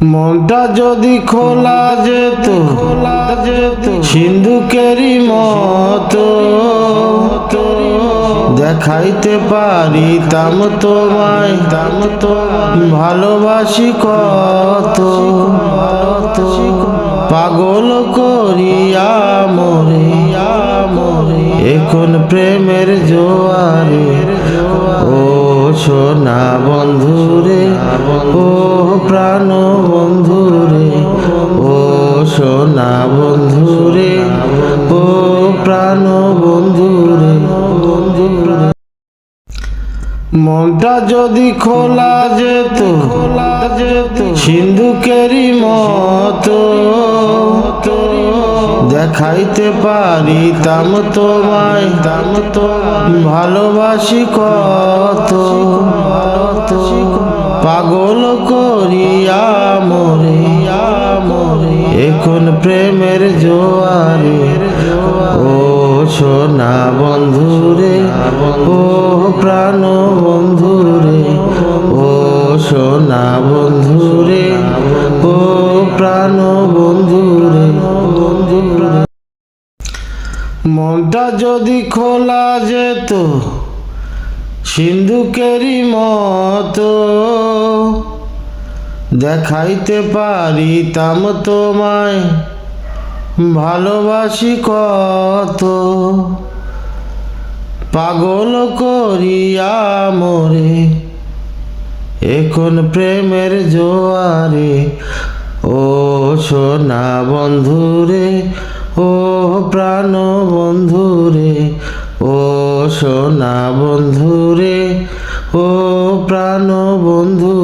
মনটা যদি খোলা যেত খোলা যেত সিন্ধুকেরই মতো দেখাইতে পারিতাম তোমায় দাম তো ভালোবাসি কত পাগল করিয়া মরিয়া মরি এখন প্রেমের জোয়ারে সোনা বন্ধুরে, ও প্রাণ বন্ধুরে, ও সোনা বন্ধুরে, ও প্রাণ বন্ধুরে বন্ধুরে মনটা যদি খোলা যেত খোলা যেত সিন্ধুকেরই মতো দেখাইতে পারিতাম তোমায় তাম তো ভালোবাসি কত। করিয়া মরে মরে এখন প্রেমের জোয়ারে। ও সোনা বন্ধুরে, ও প্রাণ বন্ধুরে, ও সোনা বন্ধুরে, ও প্রাণ বন্ধুরে, মনটা যদি খোলা যেত, সিন্ধুকেরই মতো। দেখাইতে পারিতাম তোমায়, ভালোবাসি কত। পাগল করিয়া মরে, এখন প্রেমের জোয়ারে। ও সোনা বন্ধুরে, ও প্রাণ বন্ধুরে, ও সোনা বন্ধুরে, ও প্রাণ বন্ধুরে।